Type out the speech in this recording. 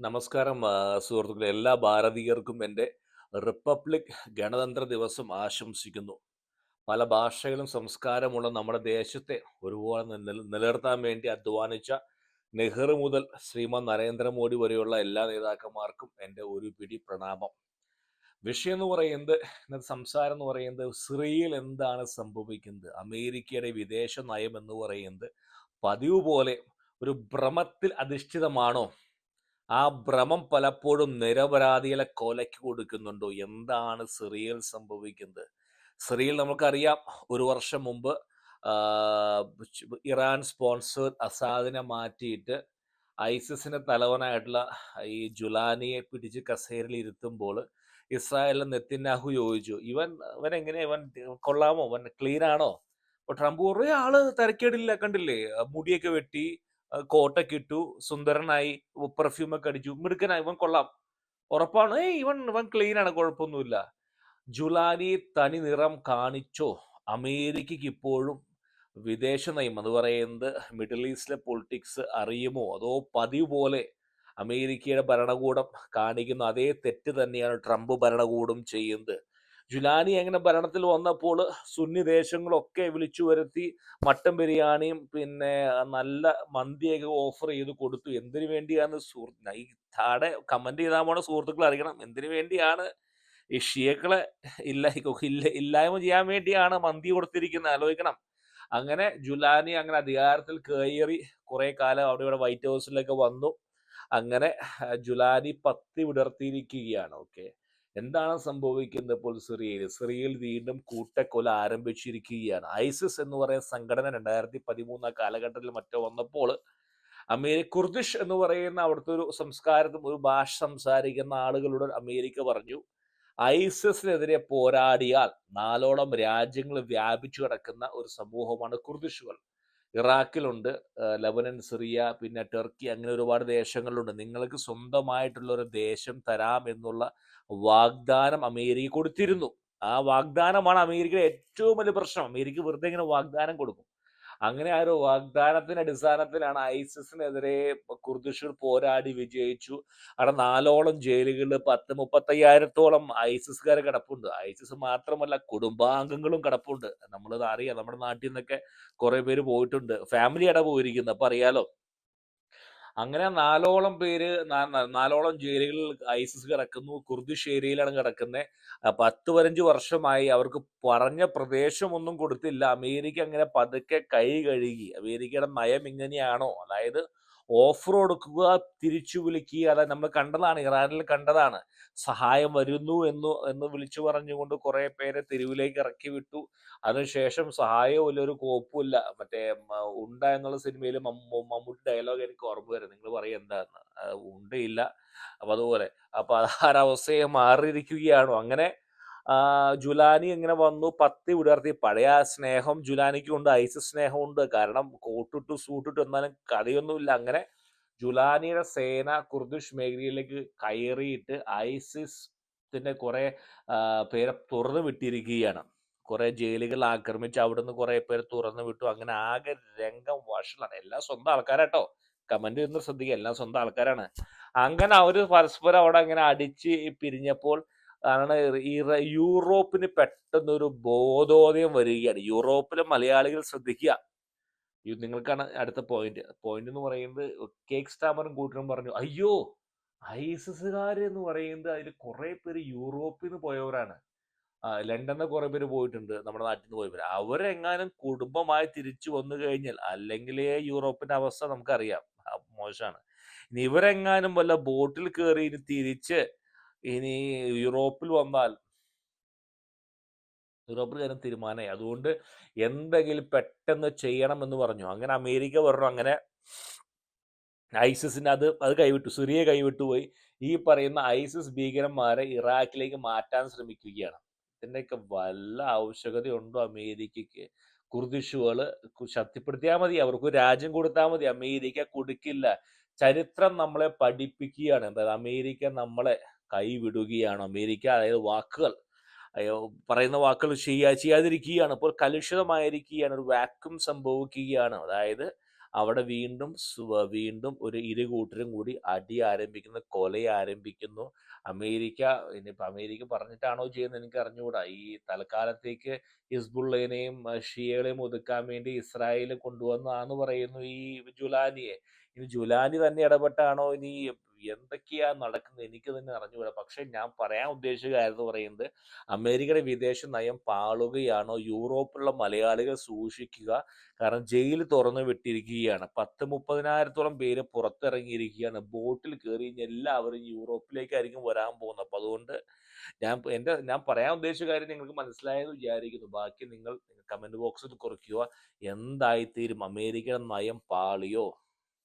നമസ്കാരം സുഹൃത്തുക്കളെ. എല്ലാ ഭാരതീയർക്കും എന്റെ റിപ്പബ്ലിക് ഗണതന്ത്ര ദിവസം ആശംസിക്കുന്നു. പല ഭാഷകളും സംസ്കാരമുള്ള നമ്മുടെ ദേശത്തെ ഒരുപോലെ നില- നിലനിർത്താൻ വേണ്ടി അധ്വാനിച്ച നെഹ്റു മുതൽ ശ്രീമാൻ നരേന്ദ്രമോദി വരെയുള്ള എല്ലാ നേതാക്കന്മാർക്കും എന്റെ ഒരു പിടി പ്രണാമം. വിഷയം എന്ന് പറയുന്നത് ഇന്നത്തെ സംസാരം എന്ന് പറയുന്നത് സിറിയയിൽ എന്താണ് സംഭവിക്കുന്നത് അമേരിക്കയുടെ വിദേശ നയം എന്ന് പറയുന്നത് പതിവ് പോലെ ഒരു ഭ്രമത്തിൽ അധിഷ്ഠിതമാണോ? ആ ഭ്രമം പലപ്പോഴും നിരപരാധികളെ കൊലയ്ക്ക് കൊടുക്കുന്നുണ്ടോ? എന്താണ് സിറിയൽ സംഭവിക്കുന്നത്? സിറിയൽ നമുക്കറിയാം ഒരു വർഷം മുമ്പ് ഇറാൻ സ്പോൺസർ അസാദിനെ മാറ്റിയിട്ട് ഐസിസിന്റെ തലവനായിട്ടുള്ള ഈ ജുലാനിയെ പിടിച്ച് കസേരയിൽ ഇരുത്തുമ്പോൾ ഇസ്രായേലിലെ നെത്തിനാഹു ചോദിച്ചു ഇവൻ ഇവൻ എങ്ങനെ? ഇവൻ കൊള്ളാമോ? ഇവൻ ക്ലീൻ ആണോ? അപ്പൊ ട്രംപ് കുറെ ആൾ തിരക്കേടില്ല കണ്ടില്ലേ? മുടിയൊക്കെ വെട്ടി കോട്ടൊക്കെ ഇട്ടു. സുന്ദരനായി പെർഫ്യൂം ഒക്കെ അടിച്ചു. മിടുക്കനായി. ഇവൻ കൊള്ളാം. ഉറപ്പാണ്? ഏയ് ഇവൻ ഇവൻ ക്ലീൻ ആണ്. കുഴപ്പമൊന്നുമില്ല. ജുലാനി തനി നിറം കാണിച്ചോ? അമേരിക്കയ്ക്ക് ഇപ്പോഴും വിദേശ നയം. എന്ന് പറയുന്നത് മിഡിൽ ഈസ്റ്റിലെ പൊളിറ്റിക്സ് അറിയുമോ? അതോ പതിവ് പോലെ അമേരിക്കയുടെ ഭരണകൂടം കാണിക്കുന്ന? അതേ തെറ്റ് തന്നെയാണ് ട്രംപ് ഭരണകൂടം ചെയ്യുന്നത്. ജുലാനി എങ്ങനെ ഭരണത്തിൽ വന്നപ്പോൾ സുന്നി ദേശങ്ങളൊക്കെ വിളിച്ചു വരുത്തി മട്ടൻ ബിരിയാണിയും പിന്നെ നല്ല മന്തിയൊക്കെ ഓഫർ ചെയ്ത് കൊടുത്തു. എന്തിനു വേണ്ടിയാണ് സുഹൃത്ത് ഈ താടെ കമന്റ് ചെയ്താൽ പോണ സുഹൃത്തുക്കൾ അറിയണം. എന്തിനു വേണ്ടിയാണ് ഈ ഷിയക്കളെ ഇല്ല ഇല്ല ഇല്ലായ്മ ചെയ്യാൻ വേണ്ടിയാണ് മന്തി കൊടുത്തിരിക്കുന്നത് ആലോചിക്കണം. അങ്ങനെ ജുലാനി അങ്ങനെ അധികാരത്തിൽ കയറി കുറെ കാലം അവിടെ ഇവിടെ വൈറ്റ് ഹൗസിലൊക്കെ വന്നു. അങ്ങനെ ജുലാനി പത്തി വിടർത്തിയിരിക്കുകയാണ്. ഓക്കെ എന്താണ് സംഭവിക്കുന്നത് ഇപ്പോൾ സിറിയയിൽ? സിറിയയിൽ വീണ്ടും കൂട്ടക്കൊല ആരംഭിച്ചിരിക്കുകയാണ്. ഐസിസ് എന്ന് പറയുന്ന സംഘടന രണ്ടായിരത്തി പതിമൂന്ന് കാലഘട്ടത്തിൽ മറ്റോ വന്നപ്പോൾ അമേരിക്ക കുർദിഷ് എന്ന് പറയുന്ന അവിടുത്തെ ഒരു സംസ്കാരത്തും ഒരു ഭാഷ സംസാരിക്കുന്ന ആളുകളോട് അമേരിക്ക പറഞ്ഞു ഐസിസിനെതിരെ പോരാടിയാൽ നാലോളം രാജ്യങ്ങൾ വ്യാപിച്ചു കിടക്കുന്ന ഒരു സമൂഹമാണ് കുർദിഷുകൾ. ഇറാഖിലുണ്ട് ലബനൻ സിറിയ പിന്നെ ടർക്കി അങ്ങനെ ഒരുപാട് ദേശങ്ങളുണ്ട് നിങ്ങൾക്ക് സ്വന്തമായിട്ടുള്ള ഒരു ദേശം തരാം എന്നുള്ള വാഗ്ദാനം അമേരിക്ക കൊടുത്തിരുന്നു. ആ വാഗ്ദാനമാണ് അമേരിക്കയുടെ ഏറ്റവും വലിയ പ്രശ്നം. അമേരിക്ക വെറുതെ ഇങ്ങനെ വാഗ്ദാനം കൊടുക്കും. അങ്ങനെ ആ ഒരു വാഗ്ദാനത്തിന്റെ അടിസ്ഥാനത്തിലാണ് ഐസിസിനെതിരെ കുർദിഷുർ പോരാടി വിജയിച്ചു. അവിടെ നാലോളം ജയിലുകളിൽ പത്ത് മുപ്പത്തയ്യായിരത്തോളം ഐസിസുകാർ കിടപ്പുണ്ട്. ഐസിസ് മാത്രമല്ല കുടുംബാംഗങ്ങളും കിടപ്പുണ്ട്. നമ്മളത് അറിയാം നമ്മുടെ നാട്ടിൽ നിന്നൊക്കെ കുറെ പേര് പോയിട്ടുണ്ട്. ഫാമിലിയാണ് പോയിരിക്കുന്നത്? അപ്പൊ അറിയാലോ. അങ്ങനെ നാലോളം പേര് നാലോളം ജയിലുകളിൽ ഐസിസ് കിടക്കുന്നു. കുർദിഷ് ഏരിയയിലാണ് കിടക്കുന്നത് പത്ത് പതിനഞ്ച് വർഷമായി അവർക്ക് പറഞ്ഞ പ്രദേശമൊന്നും കൊടുത്തില്ല. അമേരിക്ക അങ്ങനെ പതുക്കെ കൈ കഴുകി. അമേരിക്കയുടെ നയം ഇങ്ങനെയാണോ? അതായത് ഓഫർ കൊടുക്കുക തിരിച്ചു വിളിക്കുക അതായത് നമ്മൾ കണ്ടതാണ് ഇറാനിൽ കണ്ടതാണ്. സഹായം വരുന്നു എന്ന് എന്ന് വിളിച്ചു പറഞ്ഞുകൊണ്ട് കുറെ പേരെ തെരുവിലേക്ക് ഇറക്കി വിട്ടു. അതിനുശേഷം സഹായവും ഇല്ല ഒരു കോപ്പുമില്ല മറ്റേ ഉണ്ട എന്നുള്ള സിനിമയിൽ മമ്മൂട്ടി ഡയലോഗ് എനിക്ക് ഓർമ്മ വരും നിങ്ങൾ പറയും എന്താന്ന്. ഉണ്ടയില്ല. അപ്പൊ അതുപോലെ. അപ്പൊ ആ ഒരവസ്ഥയെ മാറിയിരിക്കുകയാണോ. അങ്ങനെ ജുലാനി ഇങ്ങനെ വന്നു പത്തി വിടർത്തി. പഴയ സ്നേഹം ജുലാനിക്കുണ്ട് ഐസിസ് സ്നേഹമുണ്ട് കാരണം കോട്ടിട്ടു സൂട്ടിട്ടു എന്നാലും കഥയൊന്നുമില്ല അങ്ങനെ ജുലാനിയുടെ സേന കുർദിഷ് മേഖലയിലേക്ക് കയറിയിട്ട് ഐസിസിന്റെ കുറെ പേരെ തുറന്നു വിട്ടിരിക്കുകയാണ്. കുറെ ജയിലുകൾ ആക്രമിച്ച് നിന്ന് കുറെ പേര് തുറന്നു വിട്ടു. അങ്ങനെ ആകെ രംഗം വഷളാണ്. എല്ലാം സ്വന്തം ആൾക്കാരാട്ടോ. കമന്റ് ചെയ്യുന്ന ശ്രദ്ധിക്കുക. എല്ലാം സ്വന്തം ആൾക്കാരാണ്. അങ്ങനെ അവർ പരസ്പരം അവിടെ അങ്ങനെ അടിച്ച് പിരിഞ്ഞപ്പോൾ ആണ് ഈ യൂറോപ്പിന് പെട്ടെന്ന് ഒരു ബോധോദയം വരികയാണ്. യൂറോപ്പിലെ മലയാളികൾ ശ്രദ്ധിക്കുക. നിങ്ങൾക്കാണ് അടുത്ത പോയിന്റ് പോയിന്റ് എന്ന് പറയുന്നത് കേക്ക് സ്റ്റാമറും കൂട്ടരും പറഞ്ഞു അയ്യോ ഐസിസുകാര് എന്ന് പറയുന്നത് അതിൽ കുറെ പേര് യൂറോപ്പിൽ നിന്ന് പോയവരാണ് ലണ്ടനിൽ കുറെ പേര് പോയിട്ടുണ്ട് നമ്മുടെ നാട്ടിൽ നിന്ന് പോയവർ അവരെങ്ങാനും കുടുംബമായി തിരിച്ചു വന്നു കഴിഞ്ഞാൽ അല്ലെങ്കിൽ യൂറോപ്പിന്റെ അവസ്ഥ നമുക്കറിയാം. മോശമാണ്. ഇനി ഇവരെങ്ങാനും വല്ല ബോട്ടിൽ കയറി ഇനി തിരിച്ച് ഇനി യൂറോപ്പിൽ വന്നാൽ യൂറോപ്പിൽ കാര്യം തീരുമാനമായി. അതുകൊണ്ട് എന്തെങ്കിലും പെട്ടെന്ന് ചെയ്യണം എന്ന് പറഞ്ഞു. അങ്ങനെ അമേരിക്ക പറഞ്ഞു. അങ്ങനെ ഐസിസിന് അത് അത് കൈവിട്ടു. സിറിയ കൈവിട്ടു പോയി. ഈ പറയുന്ന ഐസിസ് ഭീകരന്മാരെ ഇറാഖിലേക്ക് മാറ്റാൻ ശ്രമിക്കുകയാണ്. ഇതിന്റെയൊക്കെ വല്ല ആവശ്യകതയുണ്ടോ അമേരിക്കയ്ക്ക്? കുർദിഷുകൾ ശക്തിപ്പെടുത്തിയാൽ മതി. അവർക്ക് രാജ്യം കൊടുത്താൽ മതി. അമേരിക്ക കൊടുക്കില്ല. ചരിത്രം നമ്മളെ പഠിപ്പിക്കുകയാണ്. അമേരിക്ക നമ്മളെ കൈവിടുകയാണ്. അമേരിക്ക അതായത് വാക്കുകൾ പറയുന്ന വാക്കുകൾ ചെയ്യാ ചെയ്യാതിരിക്കുകയാണ്. ഇപ്പോൾ കലുഷിതമായിരിക്കുകയാണ്. ഒരു വാക്വം സംഭവിക്കുകയാണ്. അതായത് അവിടെ വീണ്ടും വീണ്ടും ഒരു ഇരു കൂട്ടരും കൂടി അടി ആരംഭിക്കുന്നു കൊല ആരംഭിക്കുന്നു. അമേരിക്ക ഇനിയിപ്പോൾ അമേരിക്ക പറഞ്ഞിട്ടാണോ ചെയ്യുന്നത് എനിക്ക് അറിഞ്ഞുകൂടാ ഈ തൽക്കാലത്തേക്ക് ഹിസ്ബുള്ളേനെയും ഷിയകളെയും ഒതുക്കാൻ വേണ്ടി ഇസ്രായേൽ കൊണ്ടുവന്നാന്ന് പറയുന്നു ഈ ജുലാനിയെ. ഇനി ജുലാനി തന്നെ ഇടപെട്ടാണോ? ഇനി എന്തൊക്കെയാ നടക്കുന്നത് എനിക്ക് തന്നെ അറിഞ്ഞുകൂടാ. പക്ഷെ ഞാൻ പറയാൻ ഉദ്ദേശിച്ച കാര്യം പറയുന്നത് അമേരിക്കയുടെ വിദേശ നയം പാളുകയാണോ? യൂറോപ്പിലുള്ള മലയാളികൾ സൂക്ഷിക്കുക. കാരണം ജയിൽ തുറന്നു വിട്ടിരിക്കുകയാണ്. പത്ത് മുപ്പതിനായിരത്തോളം പേര് പുറത്തിറങ്ങിയിരിക്കുകയാണ്. ബോട്ടിൽ കയറി എല്ലാവരും യൂറോപ്പിലേക്കായിരിക്കും വരാൻ പോകുന്നത്. അപ്പോൾ അതുകൊണ്ട് ഞാൻ എന്റെ ഞാൻ പറയാൻ ഉദ്ദേശിച്ച കാര്യം നിങ്ങൾക്ക് മനസ്സിലായെന്ന് വിചാരിക്കുന്നു. ബാക്കി നിങ്ങൾ കമന്റ് ബോക്സിൽ കുറിക്കുക. എന്തായിത്തീരും? അമേരിക്കൻ നയം പാളിയോ?